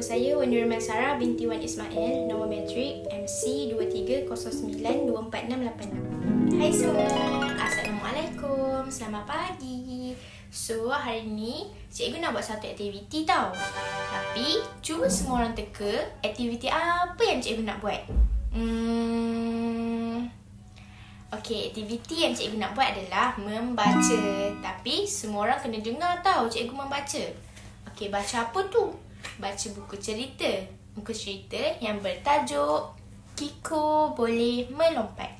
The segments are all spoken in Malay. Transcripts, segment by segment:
Nama saya Wani Rahman Sarah binti Wan Ismail, nombor metrik MC 2309246686. Hai semua, Assalamualaikum, selamat pagi. So, hari ni cikgu nak buat satu aktiviti tau. Tapi, cuba semua orang teka aktiviti apa yang cikgu nak buat. Hmm, Okey, aktiviti yang cikgu nak buat adalah membaca. Tapi semua orang kena dengar tahu cikgu membaca. Okey, baca apa tu? Baca buku cerita. Buku cerita yang bertajuk Kiko Boleh Melompat.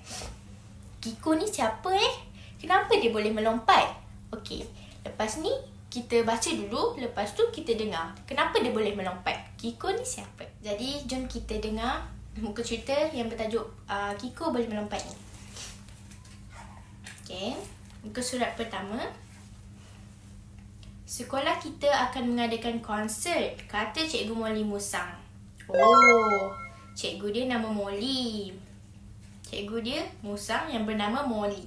Kiko ni siapa eh? Kenapa dia boleh melompat? Okey, lepas ni kita baca dulu, lepas tu kita dengar. Kenapa dia boleh melompat? Kiko ni siapa? Jadi, jom kita dengar buku cerita yang bertajuk uh, Kiko Boleh Melompat ni. Okey, muka surat pertama. Sekolah kita akan mengadakan konsert, kata Cikgu Molly Musang. Oh, cikgu dia nama Molly. Cikgu dia Musang yang bernama Molly.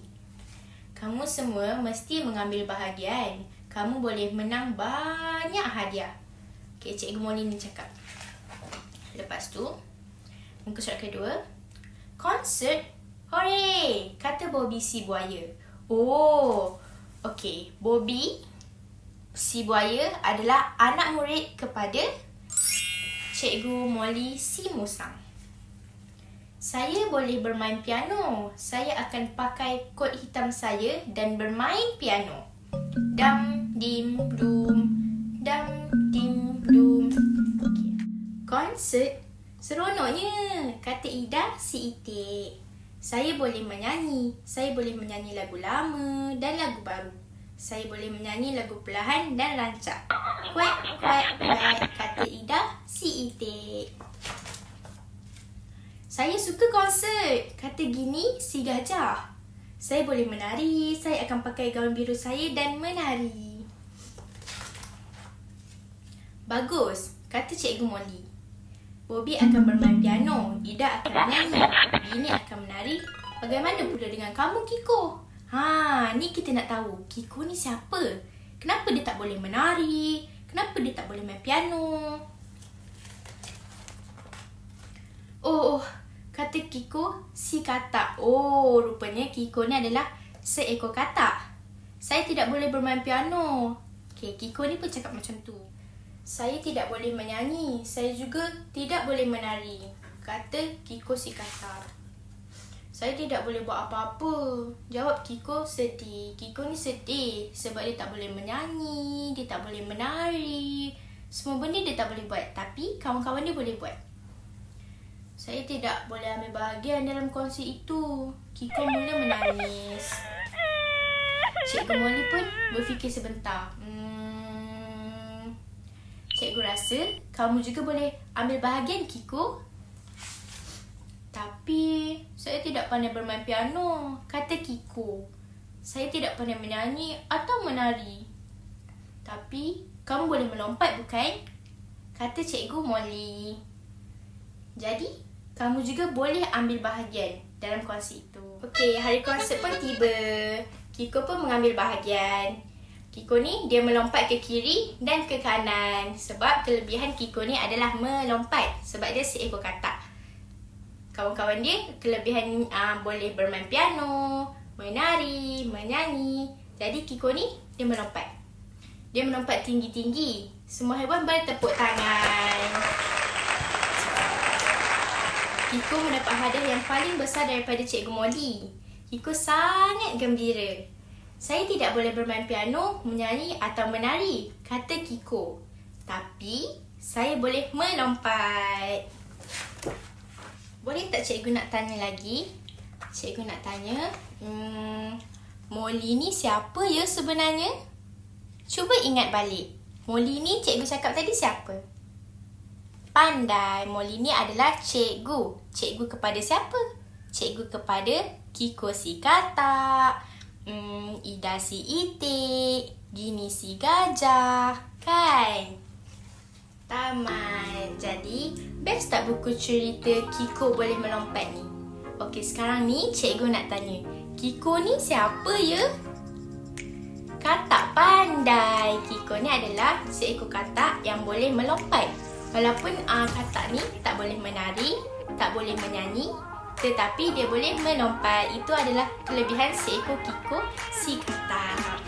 Kamu semua mesti mengambil bahagian. Kamu boleh menang banyak hadiah. Okey, Cikgu Molly ni cakap. Lepas tu, muka surat kedua. Konsert Hore! Kata Bobby si buaya. Oh, okey. Bobby si buaya adalah anak murid kepada Cikgu Molly si musang. Saya boleh bermain piano. Saya akan pakai kot hitam saya dan bermain piano. Dam, dim, dum. Dam, dim, dum. Okay. Konsert seronoknya, kata Ida si itik. Saya boleh menyanyi. Saya boleh menyanyi lagu lama dan lagu baru. Saya boleh menyanyi lagu perlahan dan rancak. Kuek, kuek, kuek, kata Ida si itik. Saya suka konsert, kata gini si gajah. Saya boleh menari, saya akan pakai gaun biru saya dan menari. Bagus, kata Cikgu Molly. Bobby akan bermain piano, Ida akan menyanyi, Gini akan menari. Bagaimana pula dengan kamu, Kiko? Ha, ni kita nak tahu. Kiko ni siapa? Kenapa dia tak boleh menari? Kenapa dia tak boleh main piano? Oh, oh, kata Kiko si katak. Oh, rupanya Kiko ni adalah seekor katak. Saya tidak boleh bermain piano. Okay, Kiko ni pun cakap macam tu. Saya tidak boleh menyanyi. Saya juga tidak boleh menari. Kata Kiko si katak. Saya tidak boleh buat apa-apa. Jawab Kiko sedih. Kiko ni sedih sebab dia tak boleh menyanyi, dia tak boleh menari. Semua benda dia tak boleh buat. Tapi kawan-kawan dia boleh buat. Saya tidak boleh ambil bahagian dalam kongsi itu. Kiko mula menangis. Cikgu Molly pun berfikir sebentar. Hmm, cikgu rasa kamu juga boleh ambil bahagian Kiko. Tapi saya tidak pandai bermain piano, kata Kiko. Saya tidak pandai menyanyi atau menari. Tapi kamu boleh melompat bukan? Kata Cikgu Molly. Jadi, kamu juga boleh ambil bahagian dalam kongsi itu. Okey, hari konsert pun tiba. Kiko pun mengambil bahagian. Kiko ni dia melompat ke kiri dan ke kanan. Sebab kelebihan Kiko ni adalah melompat. Sebab dia seekor katak. Kawan-kawan dia kelebihan uh, boleh bermain piano, menari, menyanyi. Jadi Kiko ni dia melompat. Dia melompat tinggi-tinggi. Semua haiwan bertepuk tangan. Kiko mendapat hadiah yang paling besar daripada Cikgu Molly. Kiko sangat gembira. Saya tidak boleh bermain piano, menyanyi atau menari, kata Kiko. Tapi, saya boleh melompat. Boleh tak cikgu nak tanya lagi? Cikgu nak tanya, hmm, Molly ni siapa ya sebenarnya? Cuba ingat balik. Molly ni cikgu cakap tadi siapa? Pandai. Molly ni adalah cikgu. Cikgu kepada siapa? Cikgu kepada Kiko si katak, hmm, Ida si itik, Gini si gajah. Kan? Tamat. Jadi, best tak buku cerita Kiko boleh melompat ni? Okey, sekarang ni cikgu nak tanya. Kiko ni siapa ya? Katak pandai. Kiko ni adalah seekor katak yang boleh melompat. Walaupun uh, katak ni tak boleh menari, tak boleh menyanyi, tetapi dia boleh menompat. Itu adalah kelebihan seekor kiko si katak.